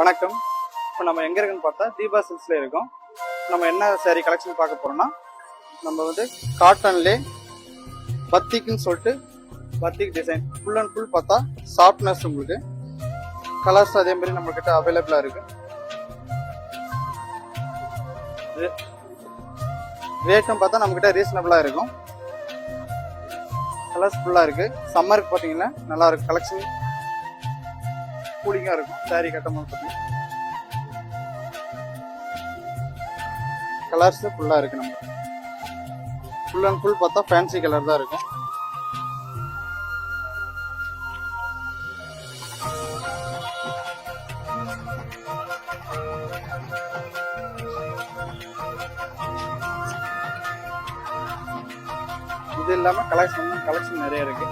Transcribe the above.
வணக்கம். இப்போ நம்ம எங்கே இருக்குன்னு பார்த்தா தீபா சில்ஸில் இருக்கோம். நம்ம என்ன சேரீ கலெக்ஷன் பார்க்க போகிறோம்னா நம்ம வந்து காட்டன்லே பத்திக்குன்னு சொல்லிட்டு batik design full and full பார்த்தா சாஃப்ட்னஸ் உங்களுக்கு. கலர்ஸ் அதே மாதிரி நம்மக்கிட்ட அவைலபிளாக இருக்கு. ரேட்டும் பார்த்தா நம்மக்கிட்ட ரீசனபிளாக இருக்கும். கலர்ஸ் ஃபுல்லாக இருக்குது சம்மருக்கு பார்த்தீங்கன்னா நல்லா இருக்கும். கலெக்ஷன் கூலிங்காக இருக்கும். சாரி கட்டும்போது பார்த்தீங்கன்னா கலர்ஸ் ஃபுல்லாக இருக்கு நம்ம. ஃபுல் அண்ட் ஃபுல் பார்த்தா ஃபேன்சி கலர் தான் இருக்கும். இது இல்லாமல் கலெக்ஷன் கலெக்ஷன் நிறைய இருக்கு.